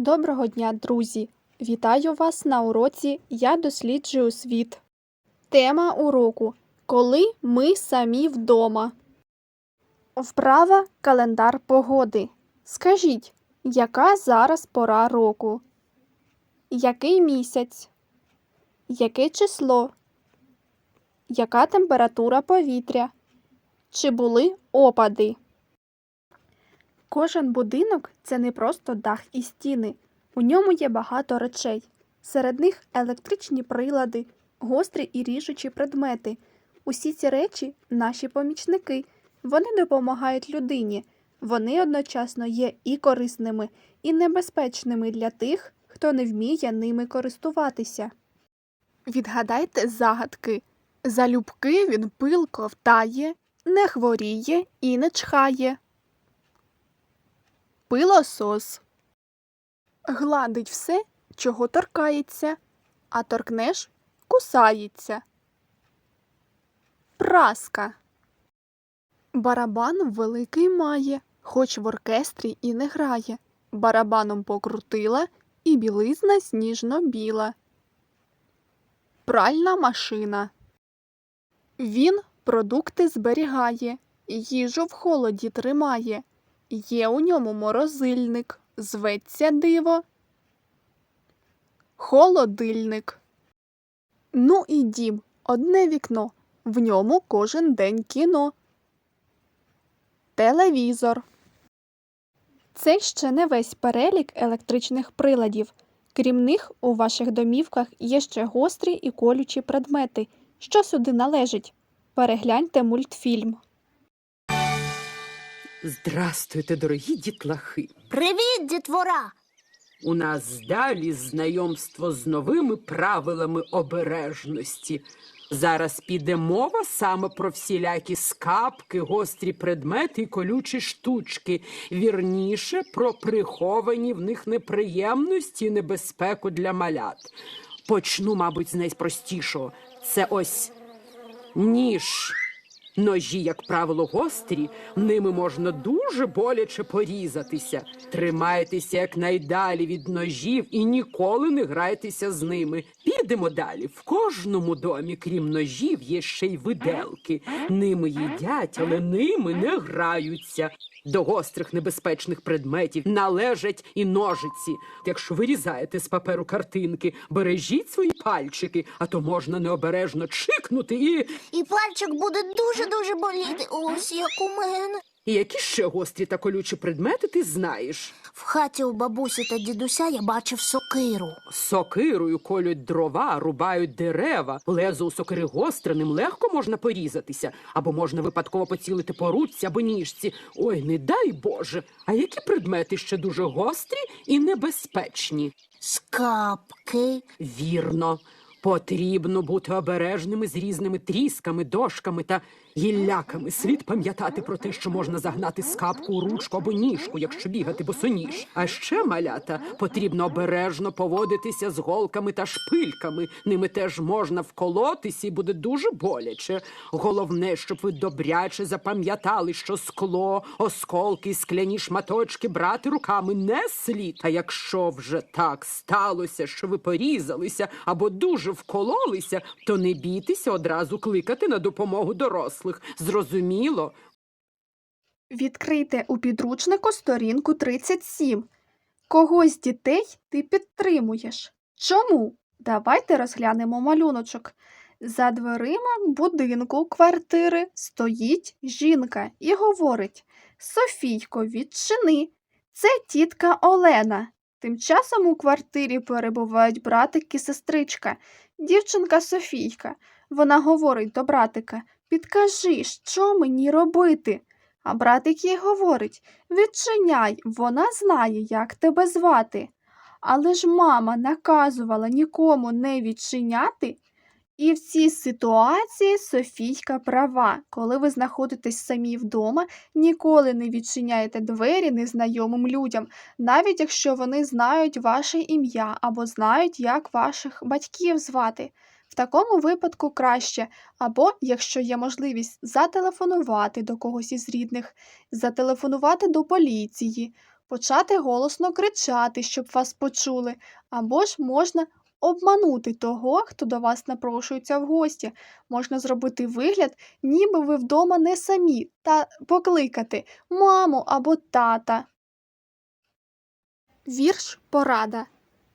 Доброго дня, друзі! Вітаю вас на уроці Я досліджую світ. Тема уроку Коли ми самі вдома. Вправа календар погоди. Скажіть, яка зараз пора року? Який місяць? Яке число? Яка температура повітря? Чи були опади? Кожен будинок це не просто дах і стіни. У ньому є багато речей. Серед них електричні прилади, гострі і ріжучі предмети. Усі ці речі наші помічники. Вони допомагають людині. Вони одночасно є і корисними, і небезпечними для тих, хто не вміє ними користуватися. Відгадайте загадки. Залюбки він пил ковтає, не хворіє і не чхає. Пилосос. Гладить все, чого торкається, а торкнеш кусається. Праска. Барабан великий має, хоч в оркестрі і не грає. Барабаном покрутила і білизна сніжно біла. Пральна машина. Він продукти зберігає, їжу в холоді тримає. Є у ньому морозильник, зветься диво. Холодильник. Ну і дім, одне вікно, в ньому кожен день кіно. Телевізор. Це ще не весь перелік електричних приладів. Крім них, у ваших домівках є ще гострі і колючі предмети. Що сюди належить? Перегляньте мультфільм. Здрастуйте, дорогі дітлахи. Привіт, дітвора! У нас далі знайомство з новими правилами обережності. Зараз піде мова саме про всілякі скапки, гострі предмети і колючі штучки, вірніше про приховані в них неприємності і небезпеку для малят. Почну, мабуть, з найпростішого. Це ось ніж. Ножі, як правило, гострі, ними можна дуже боляче порізатися. Тримайтеся якнайдалі від ножів і ніколи не грайтеся з ними. Підемо далі. В кожному домі, крім ножів, є ще й виделки. Ними їдять, але ними не граються. До гострих небезпечних предметів належать і ножиці. Якщо вирізаєте з паперу картинки, бережіть свої пальчики, а то можна необережно чикнути і. І пальчик буде дуже-дуже боліти. Ось як у мене. І які ще гострі та колючі предмети ти знаєш? В хаті у бабусі та дідуся я бачив сокиру. Сокирою колють дрова, рубають дерева. Лезо у сокири гостре, ним легко можна порізатися, або можна випадково поцілити по руці або ніжці. Ой, не дай Боже. А які предмети ще дуже гострі і небезпечні? Скапки. Вірно. Потрібно бути обережними з різними трісками, дошками та гілляками. Слід пам'ятати про те, що можна загнати скапку ручку або ніжку, якщо бігати босоніж. А ще, малята, потрібно обережно поводитися з голками та шпильками. Ними теж можна вколотися і буде дуже боляче. Головне, щоб ви добряче запам'ятали, що скло, осколки, скляні шматочки брати руками не слід. А якщо вже так сталося, що ви порізалися або дуже вкололися, то не бійтеся одразу кликати на допомогу дорослих. Зрозуміло? Відкрийте у підручнику сторінку 37. Кого з дітей ти підтримуєш? Чому? Давайте розглянемо малюночок. За дверима будинку квартири стоїть жінка і говорить Софійко, відчини. Це тітка Олена. Тим часом у квартирі перебувають братик і сестричка, дівчинка Софійка. Вона говорить до братика Підкажи, що мені робити? А братик їй говорить Відчиняй, вона знає, як тебе звати. Але ж мама наказувала нікому не відчиняти. І в цій ситуації Софійка права. Коли ви знаходитесь самі вдома, ніколи не відчиняйте двері незнайомим людям, навіть якщо вони знають ваше ім'я або знають, як ваших батьків звати. В такому випадку краще, або, якщо є можливість, зателефонувати до когось із рідних, зателефонувати до поліції, почати голосно кричати, щоб вас почули, або ж можна обманути того, хто до вас напрошується в гості. Можна зробити вигляд, ніби ви вдома не самі, та покликати маму або тата. Вірш порада.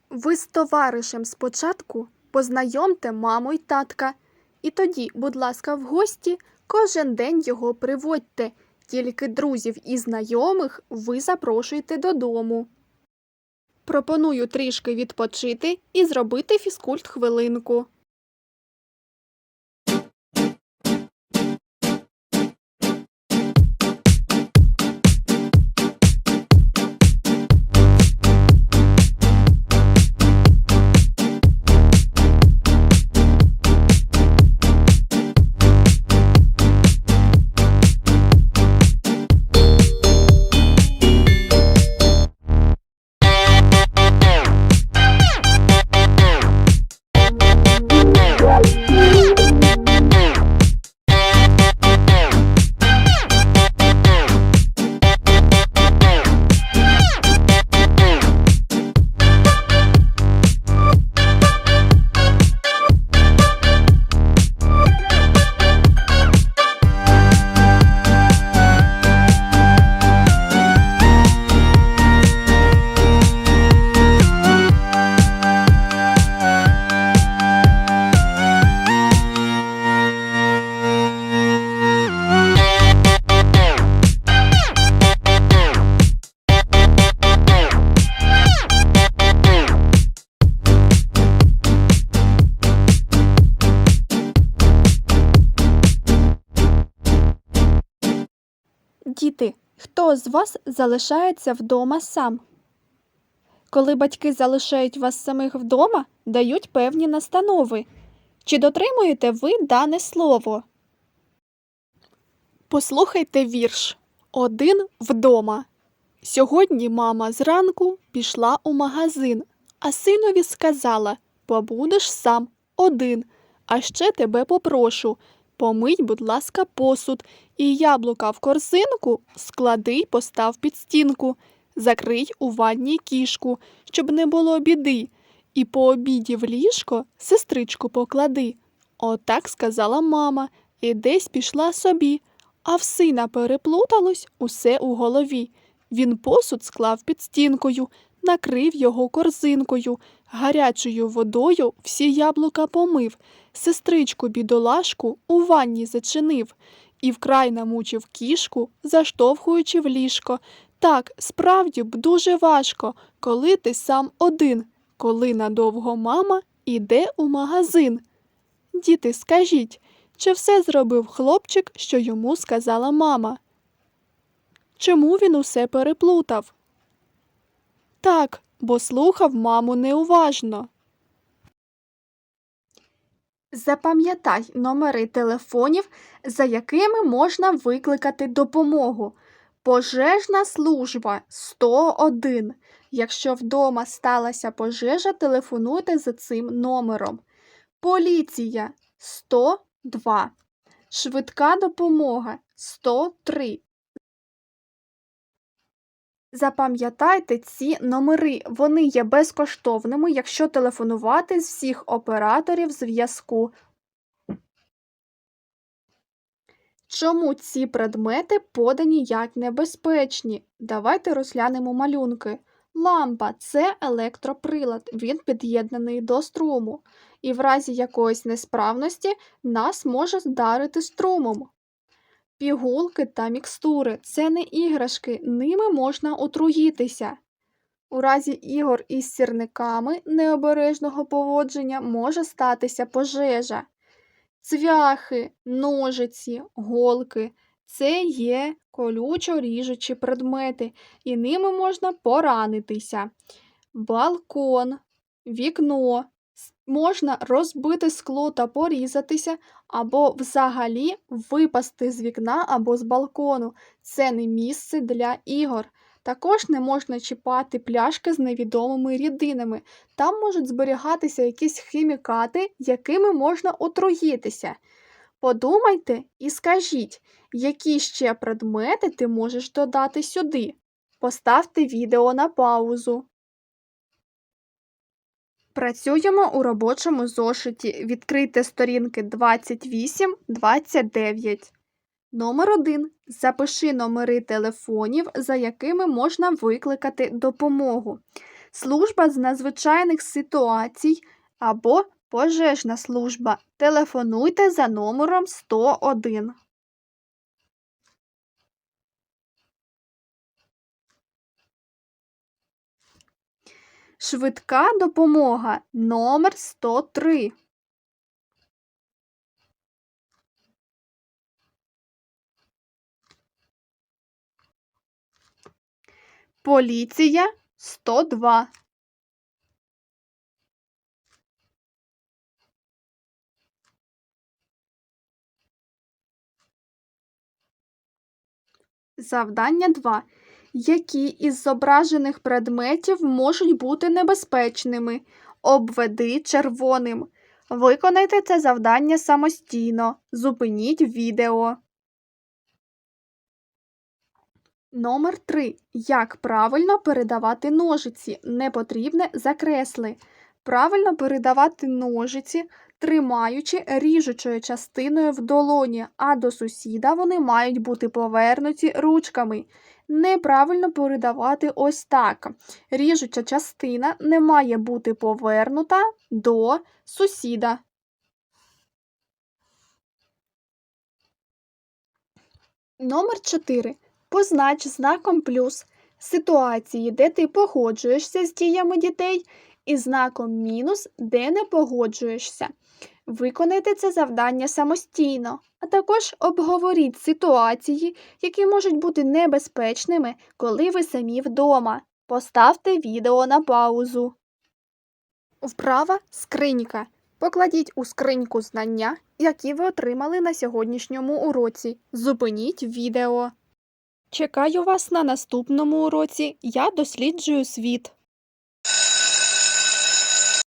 Ви з товаришем спочатку познайомте маму й татка, і тоді, будь ласка, в гості кожен день його приводьте, тільки друзів і знайомих ви запрошуєте додому. Пропоную трішки відпочити і зробити фізкульт хвилинку. Діти, хто з вас залишається вдома сам? Коли батьки залишають вас самих вдома, дають певні настанови. Чи дотримуєте ви дане слово? Послухайте вірш Один вдома. Сьогодні мама зранку пішла у магазин, а синові сказала Побудеш сам один, а ще тебе попрошу. Помий, будь ласка, посуд, і яблука в корзинку склади й постав під стінку, закрий у ванні кішку, щоб не було біди, і по обіді в ліжко сестричку поклади. Отак сказала мама, і десь пішла собі, а в сина переплуталось усе у голові. Він посуд склав під стінкою, накрив його корзинкою, гарячою водою всі яблука помив, сестричку бідолашку у ванні зачинив і вкрай намучив кішку, заштовхуючи в ліжко. Так, справді б дуже важко, коли ти сам один, коли надовго мама іде у магазин. Діти, скажіть, чи все зробив хлопчик, що йому сказала мама? Чому він усе переплутав? Так, бо слухав маму неуважно. Запам'ятай номери телефонів, за якими можна викликати допомогу. Пожежна служба 101. Якщо вдома сталася пожежа, телефонуйте за цим номером. Поліція 102. Швидка допомога 103. Запам'ятайте ці номери. Вони є безкоштовними, якщо телефонувати з всіх операторів зв'язку. Чому ці предмети подані як небезпечні? Давайте розглянемо малюнки. Лампа це електроприлад, він під'єднаний до струму, і в разі якоїсь несправності нас може вдарити струмом. Пігулки та мікстури це не іграшки, ними можна отруїтися. У разі ігор із сірниками необережного поводження може статися пожежа. Цвяхи, ножиці, голки це є колючо ріжучі предмети, і ними можна поранитися. Балкон, вікно. Можна розбити скло та порізатися, або взагалі випасти з вікна або з балкону. Це не місце для ігор. Також не можна чіпати пляшки з невідомими рідинами. Там можуть зберігатися якісь хімікати, якими можна отруїтися. Подумайте і скажіть, які ще предмети ти можеш додати сюди. Поставте відео на паузу. Працюємо у робочому зошиті. Відкрийте сторінки 28-29. Номер 1. Запиши номери телефонів, за якими можна викликати допомогу. Служба з надзвичайних ситуацій або пожежна служба. Телефонуйте за номером 101. Швидка допомога номер 103. Поліція 102. Завдання 2. Які із зображених предметів можуть бути небезпечними? Обведи червоним. Виконайте це завдання самостійно. Зупиніть відео. Номер 3. Як правильно передавати ножиці? Непотрібне закресли. Правильно передавати ножиці, тримаючи ріжучою частиною в долоні, а до сусіда вони мають бути повернуті ручками. Неправильно передавати ось так. Ріжуча частина не має бути повернута до сусіда. Номер 4. Познач знаком плюс ситуації, де ти погоджуєшся з діями дітей, і знаком мінус, де не погоджуєшся. Виконайте це завдання самостійно, а також обговоріть ситуації, які можуть бути небезпечними, коли ви самі вдома. Поставте відео на паузу. Вправа скринька. Покладіть у скриньку знання, які ви отримали на сьогоднішньому уроці. Зупиніть відео. Чекаю вас на наступному уроці. Я досліджую світ.